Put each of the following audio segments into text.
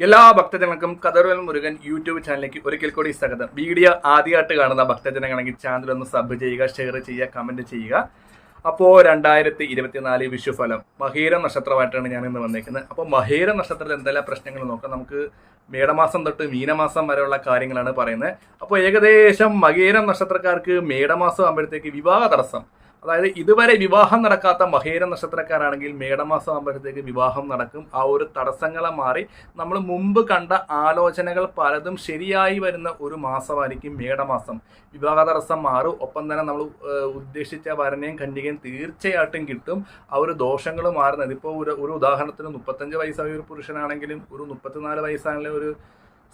എല്ലാ ഭക്തജനങ്ങൾക്കും കഥറുവൽ മുരുകൻ യൂട്യൂബ് ചാനലിലേക്ക് ഒരിക്കൽ കൂടി സ്വാഗതം. വീഡിയോ ആദ്യമായിട്ട് കാണുന്ന ഭക്തജനങ്ങളെങ്കിൽ ചാനൽ ഒന്ന് സബ് ചെയ്യുക ഷെയർ ചെയ്യുക കമന്റ് ചെയ്യുക. അപ്പോൾ രണ്ടായിരത്തി ഇരുപത്തിനാല് വിഷുഫലം. മഹീര നക്ഷത്രമായിട്ടാണ് ഞാൻ ഇന്ന് വന്നേക്കുന്നത്. അപ്പോൾ മഹീര നക്ഷത്രത്തിൽ എന്തെല്ലാം പ്രശ്നങ്ങൾ നോക്കാം? നമുക്ക് മേടമാസം തൊട്ട് മീനമാസം വരെയുള്ള കാര്യങ്ങളാണ് പറയുന്നത്. അപ്പോൾ ഏകദേശം മകീരം നക്ഷത്രക്കാർക്ക് മേടമാസം ആകുമ്പോഴത്തേക്ക് വിവാഹ തടസ്സം അതായത് ഇതുവരെ വിവാഹം നടക്കാത്ത മഹേര നക്ഷത്രക്കാരാണെങ്കിൽ മേടമാസം ആകുമ്പോഴത്തേക്ക് വിവാഹം നടക്കും. ആ ഒരു തടസ്സങ്ങളെ മാറി നമ്മൾ മുമ്പ് കണ്ട ആലോചനകൾ പലതും ശരിയായി വരുന്ന ഒരു മാസമായിരിക്കും മേടമാസം. വിവാഹ തടസ്സം മാറും. ഒപ്പം തന്നെ നമ്മൾ ഉദ്ദേശിച്ച വരനെയും കന്യകയും തീർച്ചയായിട്ടും കിട്ടും. ആ ഒരു ദോഷങ്ങൾ മാറുന്നത്. ഇപ്പോൾ ഒരു ഒരു ഉദാഹരണത്തിന് മുപ്പത്തഞ്ച് വയസ്സായ ഒരു പുരുഷനാണെങ്കിലും ഒരു മുപ്പത്തിനാല് വയസ്സാണെങ്കിലും ഒരു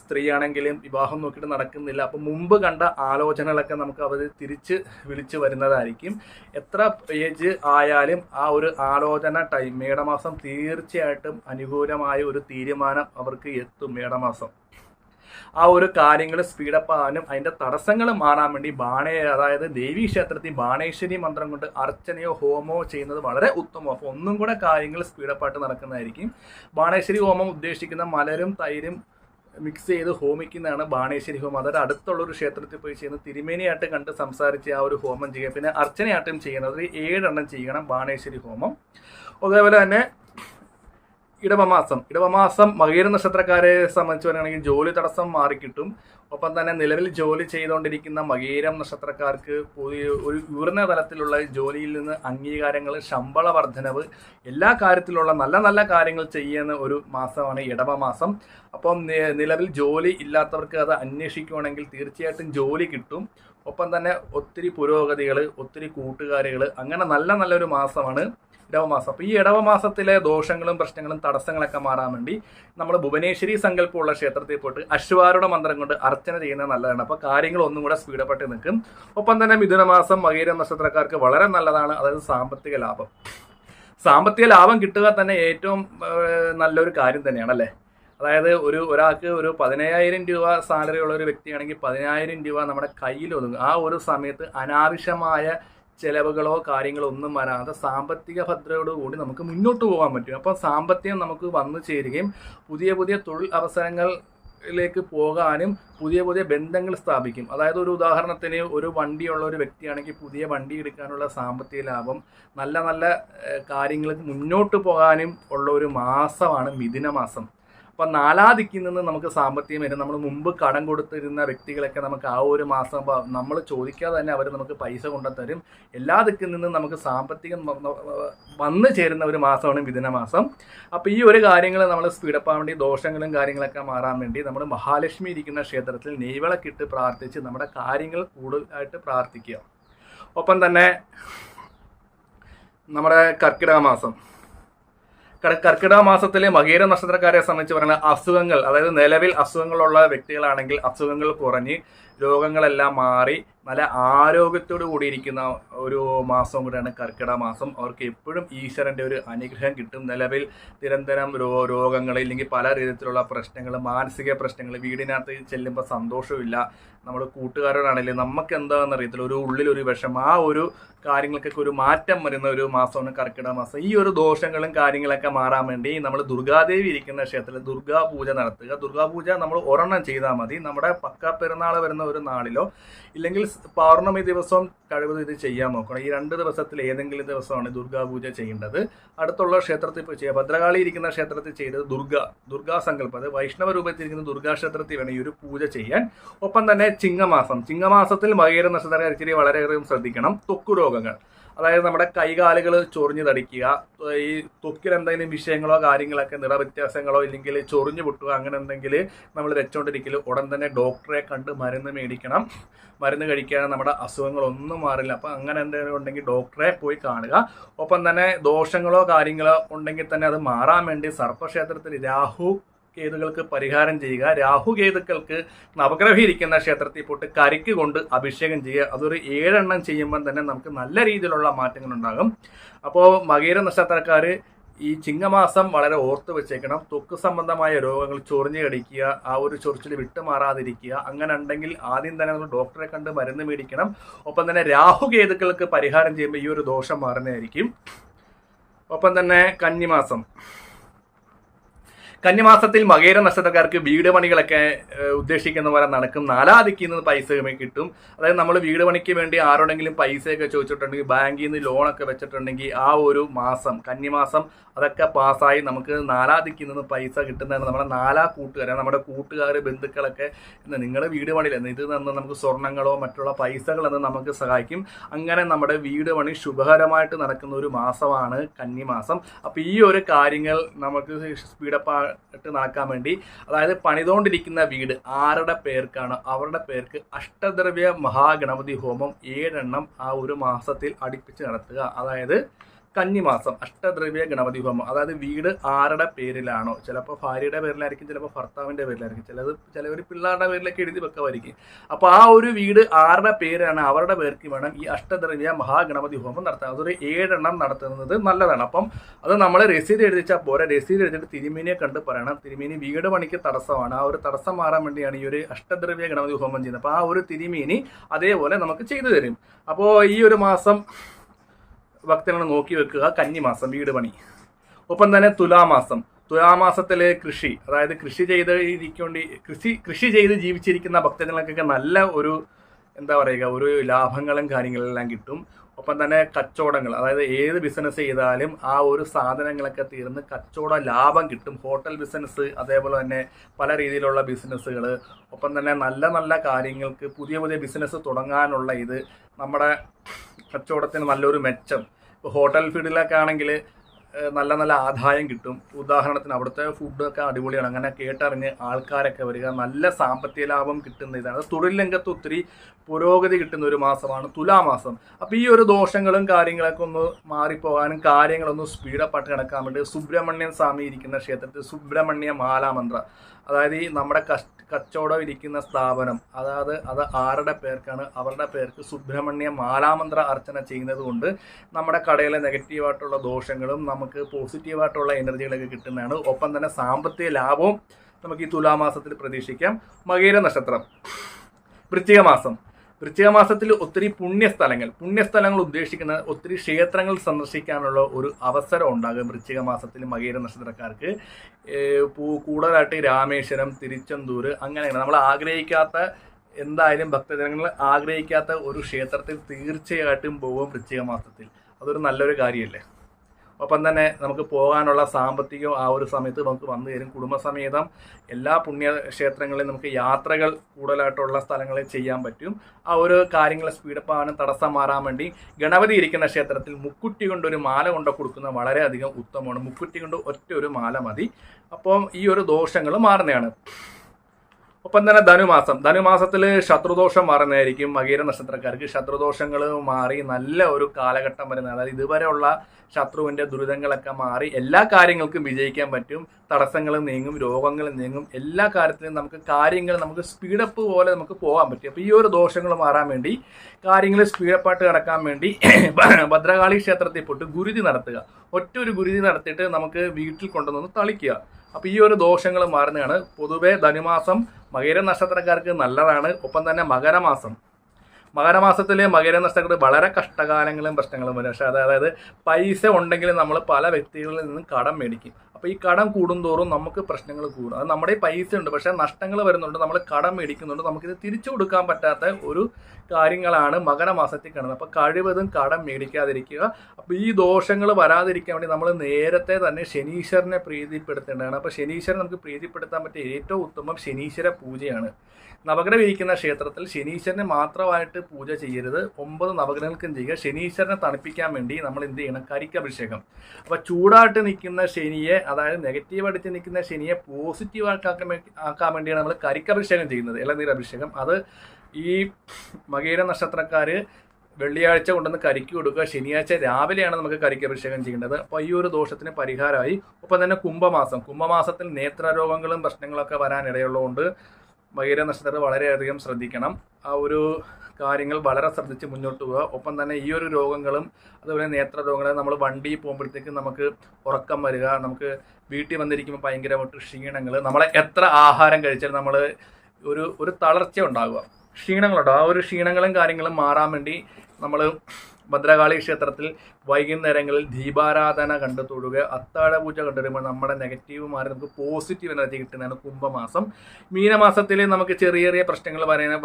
സ്ത്രീ ആണെങ്കിലും വിവാഹം നോക്കിയിട്ട് നടക്കുന്നില്ല. അപ്പം മുമ്പ് കണ്ട ആലോചനകളൊക്കെ നമുക്ക് അവർ തിരിച്ച് വിളിച്ചു വരുന്നതായിരിക്കും. എത്ര ഏജ് ആയാലും ആ ഒരു ആലോചന ടൈം മേടമാസം തീർച്ചയായിട്ടും അനുകൂലമായ ഒരു തീരുമാനം അവർക്ക് എത്തും മേടമാസം. ആ ഒരു കാര്യങ്ങൾ സ്പീഡപ്പ് ആവാനും അതിന്റെ തടസ്സങ്ങൾ മാറാൻ വേണ്ടി ബാണ അതായത് ദേവീ ക്ഷേത്രത്തിൽ ബാണേശ്വരി മന്ത്രം കൊണ്ട് അർച്ചനയോ ഹോമോ ചെയ്യുന്നത് വളരെ ഉത്തമം. അപ്പോൾ ഒന്നും കൂടെ കാര്യങ്ങൾ സ്പീഡപ്പായിട്ട് നടക്കുന്നതായിരിക്കും. ബാണേശ്വരി ഹോമം ഉദ്ദേശിക്കുന്ന മലരും തൈരും മിക്സ് ചെയ്ത് ഹോമിക്കുന്നതാണ് ബാണേശ്വരി ഹോമം. അതായത് അടുത്തുള്ള ഒരു ക്ഷേത്രത്തിൽ പോയി ചെയ്യുന്ന തിരുമേനിയായിട്ട് കണ്ട് സംസാരിച്ച് ആ ഒരു ഹോമം ചെയ്യുക. പിന്നെ അർച്ചനയാട്ടം ചെയ്യുന്നത്. ഏഴെണ്ണം ചെയ്യണം ബാണേശ്വരി ഹോമം. അതേപോലെ തന്നെ ഇടവമാസം. ഇടവമാസം മകീര നക്ഷത്രക്കാരെ സംബന്ധിച്ച് പറയുകയാണെങ്കിൽ ജോലി തടസ്സം മാറിക്കിട്ടും. ഒപ്പം തന്നെ നിലവിൽ ജോലി ചെയ്തുകൊണ്ടിരിക്കുന്ന മകീരം നക്ഷത്രക്കാർക്ക് പുതിയ ഒരു ഉയർന്ന തലത്തിലുള്ള ജോലിയിൽ നിന്ന് അംഗീകാരങ്ങൾ ശമ്പള വർധനവ് എല്ലാ കാര്യത്തിലുള്ള നല്ല നല്ല കാര്യങ്ങൾ ചെയ്യുന്ന ഒരു മാസമാണ് ഇടവമാസം അപ്പം നിലവിൽ ജോലി ഇല്ലാത്തവർക്ക് അത് അന്വേഷിക്കുകയാണെങ്കിൽ തീർച്ചയായിട്ടും ജോലി കിട്ടും. ഒപ്പം തന്നെ ഒത്തിരി പുരോഗതികൾ ഒത്തിരി കൂട്ടുകാരികൾ അങ്ങനെ നല്ല നല്ലൊരു മാസമാണ് ഇടവമാസം അപ്പോൾ ഈ ഇടവമാസത്തിലെ ദോഷങ്ങളും പ്രശ്നങ്ങളും തടസ്സങ്ങളൊക്കെ മാറാൻ വേണ്ടി നമ്മൾ ഭുവനേശ്വരി സങ്കല്പമുള്ള ക്ഷേത്രത്തിൽ പോയിട്ട് അശ്വാരുടെ മന്ത്രം കൊണ്ട് അർച്ചന ചെയ്യുന്നത് നല്ലതാണ്. അപ്പോൾ കാര്യങ്ങൾ ഒന്നും കൂടെ സ്പീഡപ്പെട്ട് നിൽക്കും. ഒപ്പം തന്നെ മിഥുനമാസം മകീര നക്ഷത്രക്കാർക്ക് വളരെ നല്ലതാണ്. അതായത് സാമ്പത്തിക ലാഭം. സാമ്പത്തിക ലാഭം കിട്ടുക തന്നെ ഏറ്റവും നല്ലൊരു കാര്യം തന്നെയാണ് അല്ലേ? അതായത് ഒരു ഒരാൾക്ക് ഒരു പതിനയ്യായിരം രൂപ സാലറി ഉള്ള ഒരു വ്യക്തിയാണെങ്കിൽ പതിനായിരം രൂപ നമ്മുടെ കയ്യിൽ ഒതുങ്ങും. ആ ഒരു സമയത്ത് അനാവശ്യമായ ചിലവുകളോ കാര്യങ്ങളോ ഒന്നും വരാതെ സാമ്പത്തിക ഭദ്രതയോടുകൂടി നമുക്ക് മുന്നോട്ട് പോകാൻ പറ്റും. അപ്പോൾ സാമ്പത്തികം നമുക്ക് വന്നു ചേരുകയും പുതിയ പുതിയ തൊഴിൽ അവസരങ്ങളിലേക്ക് പോകാനും പുതിയ പുതിയ ബന്ധങ്ങൾ സ്ഥാപിക്കും. അതായത് ഒരു ഉദാഹരണത്തിന് ഒരു വണ്ടിയുള്ള ഒരു വ്യക്തിയാണെങ്കിൽ പുതിയ വണ്ടി എടുക്കാനുള്ള സാമ്പത്തിക ലാഭം നല്ല നല്ല കാര്യങ്ങൾക്ക് മുന്നോട്ട് പോകാനും ഉള്ള ഒരു മാസമാണ് മിഥുന മാസം അപ്പം നാലാ ദിക്കിൽ നിന്ന് നമുക്ക് സാമ്പത്തികം വരും. നമ്മൾ മുമ്പ് കടം കൊടുത്തിരുന്ന വ്യക്തികളൊക്കെ നമുക്ക് ആ ഒരു മാസം നമ്മൾ ചോദിക്കാതെ തന്നെ അവർ നമുക്ക് പൈസ കൊണ്ടുത്തരും എല്ലാ ദിക്കിൽ നിന്നും നമുക്ക് സാമ്പത്തികം വന്നു ചേരുന്ന ഒരു മാസമാണ് മിഥുന മാസം. അപ്പോൾ ഈ ഒരു കാര്യങ്ങൾ നമ്മൾ സ്പീഡപ്പാൻ വേണ്ടി ദോഷങ്ങളും കാര്യങ്ങളൊക്കെ മാറാൻ വേണ്ടി നമ്മൾ മഹാലക്ഷ്മി ഇരിക്കുന്ന ക്ഷേത്രത്തിൽ നെയ്വിളക്കിട്ട് പ്രാർത്ഥിച്ച് നമ്മുടെ കാര്യങ്ങൾ കൂടുതലായിട്ട് പ്രാർത്ഥിക്കുക. ഒപ്പം തന്നെ നമ്മുടെ കർക്കിടക മാസം. കർക്കിടക മാസത്തിലെ മകീര നക്ഷത്രക്കാരെ സംബന്ധിച്ച് പറയുന്ന അസുഖങ്ങൾ അതായത് നിലവിൽ അസുഖങ്ങളുള്ള വ്യക്തികളാണെങ്കിൽ അസുഖങ്ങൾ കുറഞ്ഞ് രോഗങ്ങളെല്ലാം മാറി നല്ല ആരോഗ്യത്തോടു കൂടിയിരിക്കുന്ന ഒരു മാസം കൂടെയാണ് കർക്കിട മാസം. അവർക്ക് എപ്പോഴും ഈശ്വരന്റെ ഒരു അനുഗ്രഹം കിട്ടും. നിലവിൽ നിരന്തരം രോ രോഗങ്ങൾ ഇല്ലെങ്കിൽ പല രീതിയിലുള്ള പ്രശ്നങ്ങൾ മാനസിക പ്രശ്നങ്ങൾ വീടിനകത്ത് ചെല്ലുമ്പോൾ സന്തോഷമില്ല നമ്മൾ കൂട്ടുകാരോടാണെങ്കിലും നമുക്ക് എന്താണെന്ന് അറിയത്തില്ല. ഒരു ഉള്ളിലൊരു വിഷം ആ ഒരു കാര്യങ്ങൾക്കൊക്കെ ഒരു മാറ്റം വരുന്ന ഒരു മാസമാണ് കർക്കിട മാസം. ഈ ഒരു ദോഷങ്ങളും കാര്യങ്ങളൊക്കെ മാറാൻ വേണ്ടി നമ്മൾ ദുർഗാദേവി ഇരിക്കുന്ന ക്ഷേത്രത്തിൽ ദുർഗാ പൂജ നടത്തുക. ദുർഗാ പൂജ നമ്മൾ ഒരെണ്ണം ചെയ്താൽ മതി. നമ്മുടെ പക്ക പെരുന്നാൾ വരുന്ന ഒരു നാളിലോ ഇല്ലെങ്കിൽ പൗർണമി ദിവസം കഴിവതും ഇത് ചെയ്യാൻ നോക്കണം. ഈ രണ്ട് ദിവസത്തിൽ ഏതെങ്കിലും ദിവസമാണ് ദുർഗാപൂജ ചെയ്യേണ്ടത്. അടുത്തുള്ള ക്ഷേത്രത്തിൽ ചെയ്യുക ഭദ്രകാളി ഇരിക്കുന്ന ക്ഷേത്രത്തിൽ ചെയ്തത് ദുർഗ ദുർഗാ സങ്കല്പം. അത് വൈഷ്ണവ രൂപത്തിരിക്കുന്ന ദുർഗാ ക്ഷേത്രത്തിൽ വേണം ഈ ഒരു പൂജ ചെയ്യാൻ. ഒപ്പം തന്നെ ചിങ്ങമാസം. ചിങ്ങമാസത്തിൽ മകേര നക്ഷത്രക്കാർ ഇച്ചിരി വളരെയധികം ശ്രദ്ധിക്കണം. തൊക്കു രോഗങ്ങൾ അതായത് നമ്മുടെ കൈകാലുകൾ ചൊറിഞ്ഞു തടിക്കുക ഈ തൊക്കിൽ എന്തെങ്കിലും വിഷയങ്ങളോ കാര്യങ്ങളൊക്കെ നിറവ്യത്യാസങ്ങളോ ഇല്ലെങ്കിൽ ചൊറിഞ്ഞു പൊട്ടുക അങ്ങനെ എന്തെങ്കിൽ നമ്മൾ വെച്ചോണ്ടിരിക്കൽ ഉടൻ തന്നെ ഡോക്ടറെ കണ്ട് മരുന്ന് മേടിക്കണം. മരുന്ന് കഴിക്കാതെ നമ്മുടെ അസുഖങ്ങളൊന്നും മാറില്ല. അപ്പം അങ്ങനെ എന്തെങ്കിലും ഉണ്ടെങ്കിൽ ഡോക്ടറെ പോയി കാണുക. ഒപ്പം തന്നെ ദോഷങ്ങളോ കാര്യങ്ങളോ ഉണ്ടെങ്കിൽ തന്നെ അത് മാറാൻ വേണ്ടി സർപ്പക്ഷേത്രത്തിൽ രാഹു കേതുകൾക്ക് പരിഹാരം ചെയ്യുക രാഹു കേതുക്കൾക്ക് നവഗ്രഹം ഇരിക്കുന്ന ക്ഷേത്രത്തിൽ പോയിട്ട് കരിക്ക് കൊണ്ട് അഭിഷേകം ചെയ്യുക. അതൊരു ഏഴെണ്ണം ചെയ്യുമ്പോൾ തന്നെ നമുക്ക് നല്ല രീതിയിലുള്ള മാറ്റങ്ങൾ ഉണ്ടാകും. അപ്പോൾ മകീര നക്ഷത്രക്കാർ ഈ ചിങ്ങമാസം വളരെ ഓർത്ത് വെച്ചേക്കണം. ത്വക്ക് സംബന്ധമായ രോഗങ്ങൾ ചൊറിഞ്ഞു കടിക്കുക ആ ഒരു ചൊറിച്ചിൽ വിട്ടുമാറാതിരിക്കുക. അങ്ങനെ ഉണ്ടെങ്കിൽ ആദ്യം തന്നെ നമ്മൾ ഡോക്ടറെ കണ്ട് മരുന്ന് മേടിക്കണം. ഒപ്പം തന്നെ രാഹുകേതുക്കൾക്ക് പരിഹാരം ചെയ്യുമ്പോൾ ഈ ഒരു ദോഷം മാറുന്നതായിരിക്കും. ഒപ്പം തന്നെ കന്നിമാസം. കന്നിമാസത്തിൽ മകേര നക്ഷത്രക്കാർക്ക് വീട് പണികളൊക്കെ ഉദ്ദേശിക്കുന്ന പോലെ നടക്കും. നാലാം ദിക്കിൽ നിന്ന് പൈസ കിട്ടും. അതായത് നമ്മൾ വീട് പണിക്ക് വേണ്ടി ആരോടെങ്കിലും പൈസയൊക്കെ ചോദിച്ചിട്ടുണ്ടെങ്കിൽ ബാങ്കിൽ നിന്ന് ലോണൊക്കെ വെച്ചിട്ടുണ്ടെങ്കിൽ ആ ഒരു മാസം കന്നിമാസം അതൊക്കെ പാസ്സായി നമുക്ക് നാലാം നിന്ന് പൈസ കിട്ടുന്നതാണ് നമ്മുടെ നാലാ കൂട്ടുകാർ നമ്മുടെ കൂട്ടുകാർ ബന്ധുക്കളൊക്കെ നിങ്ങളുടെ വീട് പണിയില്ല ഇത് നിന്ന് നമുക്ക് സ്വർണങ്ങളോ മറ്റുള്ള പൈസകളെന്ന് നമുക്ക് സഹായിക്കും. അങ്ങനെ നമ്മുടെ വീട് പണി ശുഭകരമായിട്ട് നടക്കുന്ന ഒരു മാസമാണ് കന്നിമാസം. അപ്പോൾ ഈ ഒരു കാര്യങ്ങൾ നമുക്ക് സ്പീഡപ്പ് ആയിട്ട് നടക്കാൻ വേണ്ടി. അതായത് പണിതുകൊണ്ടിരിക്കുന്ന വീട് ആരുടെ പേർക്കാണ്? അവരുടെ പേർക്ക് അഷ്ടദ്രവ്യ മഹാഗണപതി ഹോമം ഏഴെണ്ണം ആ ഒരു മാസത്തിൽ അടുപ്പിച്ച് നടത്തുക. അതായത് കന്നിമാസം അഷ്ടദ്രവ്യ ഗണപതി ഹോമം. അതായത് വീട് ആരുടെ പേരിലാണോ? ചിലപ്പോൾ ഭാര്യയുടെ പേരിലായിരിക്കും ചിലപ്പോൾ ഭർത്താവിന്റെ പേരിലായിരിക്കും. ചിലത് ചിലവർ പിള്ളേരുടെ പേരിലൊക്കെ എഴുതി വെക്കുമായിരിക്കും. അപ്പോൾ ആ ഒരു വീട് ആരുടെ പേരാണ്? അവരുടെ പേർക്ക് വേണം ഈ അഷ്ടദ്രവ്യ മഹാഗണപതി ഹോമം നടത്താൻ. അതൊരു ഏഴെണ്ണം നടത്തുന്നത് നല്ലതാണ്. അപ്പം അത് നമ്മൾ രസീത് എഴുതിച്ചാൽ പോരാ. രസീത് എഴുതിയിട്ട് തിരുമേനിയെ കണ്ട് പറയണം. തിരുമേനി വീട് പണിക്ക് തടസ്സമാണ്. ആ ഒരു തടസ്സം മാറാൻ വേണ്ടിയാണ് ഈ ഒരു അഷ്ടദ്രവ്യ ഗണപതി ഹോമം ചെയ്യുന്നത്. അപ്പോൾ ആ ഒരു തിരുമേനി അതേപോലെ നമുക്ക് ചെയ്തു തരും. അപ്പോൾ ഈ ഒരു മാസം ഭക്തങ്ങൾ നോക്കി വെക്കുക കന്നിമാസം വീട് പണി ഒപ്പം തന്നെ തുലാമാസം. തുലാമാസത്തിലെ കൃഷി അതായത് കൃഷി ചെയ്ത് ഇരിക്കേണ്ടി കൃഷി കൃഷി ചെയ്ത് ജീവിച്ചിരിക്കുന്ന ഭക്തജനങ്ങൾക്കൊക്കെ നല്ല ഒരു എന്താ പറയുക ഒരു ലാഭങ്ങളും കാര്യങ്ങളെല്ലാം കിട്ടും. ഒപ്പം തന്നെ കച്ചവടങ്ങൾ അതായത് ഏത് ബിസിനസ് ചെയ്താലും ആ ഒരു സാധനങ്ങളൊക്കെ തീർന്ന് കച്ചവട ലാഭം കിട്ടും. ഹോട്ടൽ ബിസിനസ് അതേപോലെ തന്നെ പല രീതിയിലുള്ള ബിസിനസ്സുകൾ ഒപ്പം തന്നെ നല്ല നല്ല കാര്യങ്ങൾക്ക് പുതിയ പുതിയ ബിസിനസ് തുടങ്ങാനുള്ള ഇത് നമ്മുടെ കച്ചവടത്തിന് നല്ലൊരു മെച്ചം. ഇപ്പോൾ ഹോട്ടൽ ഫീൽഡിലൊക്കെ ആണെങ്കിൽ നല്ല നല്ല ആദായം കിട്ടും. ഉദാഹരണത്തിന് അവിടുത്തെ ഫുഡൊക്കെ അടിപൊളിയാണ്. അങ്ങനെ കേട്ടറിഞ്ഞ് ആൾക്കാരൊക്കെ വരിക നല്ല സാമ്പത്തിക ലാഭം കിട്ടുന്ന ഇതാണ്. തൊഴിൽ രംഗത്ത് ഒത്തിരി പുരോഗതി കിട്ടുന്ന ഒരു മാസമാണ് തുലാമാസം. അപ്പോൾ ഈ ഒരു ദോഷങ്ങളും കാര്യങ്ങളൊക്കെ ഒന്ന് മാറിപ്പോകാനും കാര്യങ്ങളൊന്ന് സ്പീഡപ്പായിട്ട് കിടക്കാൻ വേണ്ടി സുബ്രഹ്മണ്യൻ സ്വാമി ഇരിക്കുന്ന ക്ഷേത്രത്തിൽ സുബ്രഹ്മണ്യ മാലാമന്ത്ര അതായത് ഈ നമ്മുടെ കച്ചവടം ഇരിക്കുന്ന സ്ഥാപനം അതായത് അത് ആരുടെ പേർക്കാണ്? അവരുടെ പേർക്ക് സുബ്രഹ്മണ്യ മാലാമന്ത്ര അർച്ചന ചെയ്യുന്നത് കൊണ്ട് നമ്മുടെ കടയിലെ നെഗറ്റീവായിട്ടുള്ള ദോഷങ്ങളും നമുക്ക് പോസിറ്റീവായിട്ടുള്ള എനർജികളൊക്കെ കിട്ടുന്നതാണ്. ഒപ്പം തന്നെ സാമ്പത്തിക ലാഭവും നമുക്ക് ഈ തുലാമാസത്തിൽ പ്രതീക്ഷിക്കാം. മകീര നക്ഷത്രം വൃശ്ചിക മാസം. വൃശ്ചിക മാസത്തിൽ ഒത്തിരി പുണ്യസ്ഥലങ്ങൾ പുണ്യസ്ഥലങ്ങൾ ഉദ്ദേശിക്കുന്ന ഒത്തിരി ക്ഷേത്രങ്ങൾ സന്ദർശിക്കാനുള്ള ഒരു അവസരം ഉണ്ടാകും വൃശ്ചിക മാസത്തിൽ മകീര നക്ഷത്രക്കാർക്ക്. കൂടുതലായിട്ട് രാമേശ്വരം തിരുച്ചെന്തൂർ അങ്ങനെയാണ്. നമ്മൾ ആഗ്രഹിക്കാത്ത എന്തായാലും ഭക്തജനങ്ങൾ ആഗ്രഹിക്കാത്ത ഒരു ക്ഷേത്രത്തിൽ തീർച്ചയായിട്ടും പോകും വൃശ്ചിക മാസത്തിൽ. അതൊരു നല്ലൊരു കാര്യമല്ലേ? ഒപ്പം തന്നെ നമുക്ക് പോകാനുള്ള സാമ്പത്തികം ആ ഒരു സമയത്ത് നമുക്ക് വന്നു തരും. കുടുംബസമേതം എല്ലാ പുണ്യക്ഷേത്രങ്ങളിലും നമുക്ക് യാത്രകൾ കൂടുതലായിട്ടുള്ള സ്ഥലങ്ങളിൽ ചെയ്യാൻ പറ്റും. ആ ഒരു കാര്യങ്ങൾ സ്പീഡപ്പ് ആവാനും തടസ്സം മാറാൻ വേണ്ടി ഗണപതി ഇരിക്കുന്ന ക്ഷേത്രത്തിൽ മുക്കുറ്റി കൊണ്ട് ഒരു മാല കൊണ്ട് കൊടുക്കുന്നത് വളരെയധികം ഉത്തമമാണ്. മുക്കുറ്റി കൊണ്ട് ഒറ്റ ഒരു മാല മതി. അപ്പം ഈ ഒരു ദോഷങ്ങൾ മാറുന്നതാണ്. ഒപ്പം തന്നെ ധനുമാസം. ധനുമാസത്തിൽ ശത്രുദോഷം മാറുന്നതായിരിക്കും. മകീര നക്ഷത്രക്കാർക്ക് ശത്രുദോഷങ്ങൾ മാറി നല്ല ഒരു കാലഘട്ടം വരുന്നത് അതായത് ഇതുവരെയുള്ള ശത്രുവിന്റെ ദുരിതങ്ങളൊക്കെ മാറി എല്ലാ കാര്യങ്ങൾക്കും വിജയിക്കാൻ പറ്റും. തടസ്സങ്ങൾ നീങ്ങും രോഗങ്ങൾ നീങ്ങും. എല്ലാ കാര്യത്തിലും നമുക്ക് കാര്യങ്ങൾ നമുക്ക് സ്പീഡപ്പ് പോലെ നമുക്ക് പോകാൻ പറ്റും. അപ്പോൾ ഈ ഒരു ദോഷങ്ങൾ മാറാൻ വേണ്ടി കാര്യങ്ങൾ സ്പീഡപ്പായിട്ട് കിടക്കാൻ വേണ്ടി ഭദ്രകാളി ക്ഷേത്രത്തിൽ പോയിട്ട് ഗുരുതി നടത്തുക. ഒറ്റ ഒരു ഗുരുതി നടത്തിയിട്ട് നമുക്ക് വീട്ടിൽ കൊണ്ടുവന്ന് തളിക്കുക. അപ്പോൾ ഈ ഒരു ദോഷങ്ങൾ മാറുന്നതാണ്. പൊതുവെ ധനുമാസം മകര നക്ഷത്രക്കാർക്ക് നല്ലതാണ്. ഒപ്പം തന്നെ മകരമാസം. മകരമാസത്തിലെ മകര നക്ഷത്രങ്ങൾ വളരെ കഷ്ടകാലങ്ങളും പ്രശ്നങ്ങളും വരും. പക്ഷേ അതായത് പൈസ ഉണ്ടെങ്കിൽ നമ്മൾ പല വ്യക്തികളിൽ നിന്നും കടം മേടിക്കും. അപ്പോൾ ഈ കടം കൂടുന്തോറും നമുക്ക് പ്രശ്നങ്ങൾ കൂടും. അത് നമ്മുടെ പൈസ ഉണ്ട്. പക്ഷേ നഷ്ടങ്ങൾ വരുന്നുണ്ട്. നമ്മൾ കടം മേടിക്കുന്നുണ്ട്. നമുക്കിത് തിരിച്ചു കൊടുക്കാൻ പറ്റാത്ത ഒരു കാര്യങ്ങളാണ് മകരമാസത്തിൽ കാണുന്നത്. അപ്പോൾ കഴിവതും കടം മേടിക്കാതിരിക്കുക. അപ്പോൾ ഈ ദോഷങ്ങൾ വരാതിരിക്കാൻ വേണ്ടി നമ്മൾ നേരത്തെ തന്നെ ശനീശ്വരനെ പ്രീതിപ്പെടുത്തേണ്ടതാണ്. അപ്പോൾ ശനീശ്വരൻ നമുക്ക് പ്രീതിപ്പെടുത്താൻ പറ്റിയ ഏറ്റവും ഉത്തമം ശനീശ്വര പൂജയാണ്. നവഗ്രഹം ഇരിക്കുന്ന ക്ഷേത്രത്തിൽ ശനീശ്വരനെ മാത്രമായിട്ട് പൂജ ചെയ്യരുത്. ഒമ്പത് നവഗ്രഹങ്ങൾക്കും ചെയ്യുക. ശനീശ്വരനെ തണുപ്പിക്കാൻ വേണ്ടി നമ്മൾ എന്ത് ചെയ്യണം? കരിക്കഭിഷേകം. അപ്പോൾ ചൂടായിട്ട് നിൽക്കുന്ന ശനിയെ അതായത് നെഗറ്റീവ് അടിച്ച് നിൽക്കുന്ന ശനിയെ പോസിറ്റീവ് ആക്കാൻ ആക്കാൻ വേണ്ടിയാണ് നമ്മൾ കരിക്കഭിഷേകം ചെയ്യുന്നത്. ഇളനീർ അഭിഷേകം. അത് ഈ മകീര നക്ഷത്രക്കാർ വെള്ളിയാഴ്ച കൊണ്ടുവന്ന് കരിക്ക് കൊടുക്കുക. ശനിയാഴ്ച രാവിലെയാണ് നമുക്ക് കരിക്ക് അഭിഷേകം ചെയ്യേണ്ടത്. അപ്പോൾ ഈ ഒരു ദോഷത്തിന് പരിഹാരമായി. ഒപ്പം തന്നെ കുംഭമാസം. കുംഭമാസത്തിൽ നേത്രരോഗങ്ങളും പ്രശ്നങ്ങളൊക്കെ വരാനിടയുള്ളതുകൊണ്ട് മകീര നക്ഷത്രത്തിൽ വളരെയധികം ശ്രദ്ധിക്കണം. ആ ഒരു കാര്യങ്ങൾ വളരെ ശ്രദ്ധിച്ച് മുന്നോട്ട് പോവുക. ഒപ്പം തന്നെ ഈ ഒരു രോഗങ്ങളും അതുപോലെ നേത്ര രോഗങ്ങളും നമ്മൾ വണ്ടി പോകുമ്പോഴത്തേക്ക് നമുക്ക് ഉറക്കം വരിക നമുക്ക് വീട്ടിൽ വന്നിരിക്കുമ്പോൾ ഭയങ്കരമായിട്ട് ക്ഷീണങ്ങൾ നമ്മളെ എത്ര ആഹാരം കഴിച്ചാലും നമ്മൾ ഒരു ഒരു തളർച്ച ഉണ്ടാകുക ക്ഷീണങ്ങളുണ്ടാകും ആ ഒരു ക്ഷീണങ്ങളും കാര്യങ്ങളും മാറാൻ വേണ്ടി നമ്മൾ ഭദ്രകാളി ക്ഷേത്രത്തിൽ വൈകുന്നേരങ്ങളിൽ ദീപാരാധന കണ്ടു തൊഴുക അത്താഴ പൂജ കണ്ടു വരുമ്പോൾ നമ്മുടെ നെഗറ്റീവ് മാറി നമുക്ക് പോസിറ്റീവ് എനർജി കിട്ടുന്നതാണ് കുംഭമാസം. മീനമാസത്തിൽ നമുക്ക് ചെറിയ ചെറിയ പ്രശ്നങ്ങൾ പറയുന്ന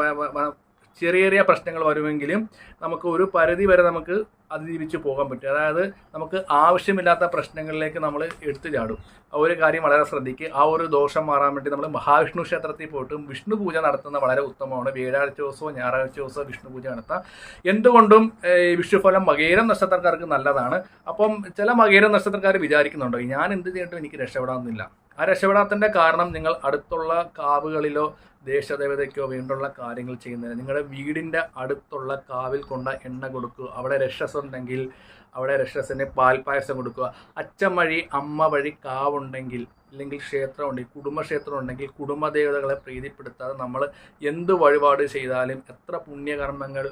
ചെറിയ ചെറിയ പ്രശ്നങ്ങൾ വരുമെങ്കിലും നമുക്ക് ഒരു പരിധി വരെ നമുക്ക് അതിജീവിച്ച് പോകാൻ പറ്റും. അതായത് നമുക്ക് ആവശ്യമില്ലാത്ത പ്രശ്നങ്ങളിലേക്ക് നമ്മൾ എടുത്തു ചാടും. ഒരു കാര്യം വളരെ ശ്രദ്ധിക്കുക ആ ഒരു ദോഷം മാറാൻ വേണ്ടി നമ്മൾ മഹാവിഷ്ണു ക്ഷേത്രത്തിൽ പോയിട്ട് വിഷ്ണു പൂജ നടത്തുന്ന വളരെ ഉത്തമമാണ്. വ്യാഴാഴ്ച ദിവസമോ ഞായറാഴ്ച ദിവസമോ വിഷ്ണു പൂജ നടത്താം. എന്തുകൊണ്ടും ഈ വിഷുഫലം മകേരം നക്ഷത്രക്കാർക്ക് നല്ലതാണ്. അപ്പം ചില മകേരം നക്ഷത്രക്കാർ വിചാരിക്കുന്നുണ്ടോ ഞാൻ എന്ത് ചെയ്തിട്ടും എനിക്ക് രക്ഷപ്പെടാമെന്നില്ല ആ രക്ഷപ്പെടാത്തതിന്റെ കാരണം നിങ്ങൾ അടുത്തുള്ള കാവുകളിലോ ദേശദേവതയ്ക്കോ വേണ്ടുള്ള കാര്യങ്ങൾ ചെയ്യുന്നതിന്. നിങ്ങളുടെ വീടിന്റെ അടുത്തുള്ള കാവിൽ കൊണ്ട എണ്ണ കൊടുക്കുക. അവിടെ രക്ഷസ് ഉണ്ടെങ്കിൽ അവിടെ രക്ഷസിന് പാൽപ്പായസം കൊടുക്കുക. അച്ഛൻ വഴി അമ്മ വഴി കാവുണ്ടെങ്കിൽ അല്ലെങ്കിൽ ക്ഷേത്രം ഉണ്ടെങ്കിൽ കുടുംബക്ഷേത്രം ഉണ്ടെങ്കിൽ കുടുംബദേവതകളെ പ്രീതിപ്പെടുത്താതെ നമ്മൾ എന്ത് വഴിപാട് ചെയ്താലും എത്ര പുണ്യകർമ്മങ്ങൾ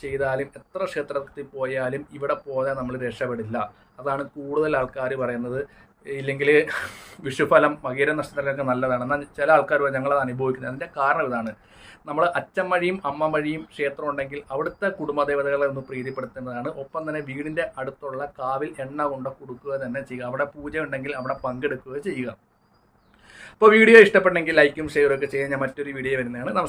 ചെയ്താലും എത്ര ക്ഷേത്രത്തിൽ പോയാലും ഇവിടെ പോയാൽ നമ്മൾ രക്ഷപ്പെടില്ല. അതാണ് കൂടുതൽ ആൾക്കാർ പറയുന്നത്. ഇല്ലെങ്കിൽ വിഷുഫലം മകീര നക്ഷത്രക്കാർക്ക് നല്ലതാണ്. എന്നാൽ ചില ആൾക്കാർ ഞങ്ങളത് അനുഭവിക്കുന്നത്. അതിന്റെ കാരണം ഇതാണ്. നമ്മൾ അച്ഛൻ വഴിയും അമ്മ വഴിയും ക്ഷേത്രം ഉണ്ടെങ്കിൽ അവിടുത്തെ കുടുംബദേവതകളെ ഒന്ന് പ്രീതിപ്പെടുത്തുന്നതാണ് ഒപ്പം തന്നെ വീടിന്റെ അടുത്തുള്ള കാവിൽ എണ്ണ കൊണ്ട് കൊടുക്കുക തന്നെ ചെയ്യുക. അവിടെ പൂജ ഉണ്ടെങ്കിൽ അവിടെ പങ്കെടുക്കുക ചെയ്യുക. അപ്പോൾ വീഡിയോ ഇഷ്ടപ്പെട്ടെങ്കിൽ ലൈക്കും ഷെയറും ഒക്കെ ചെയ്യാൻ ഞാൻ മറ്റൊരു വീഡിയോ വരുന്നതാണ്. നമസ്കാരം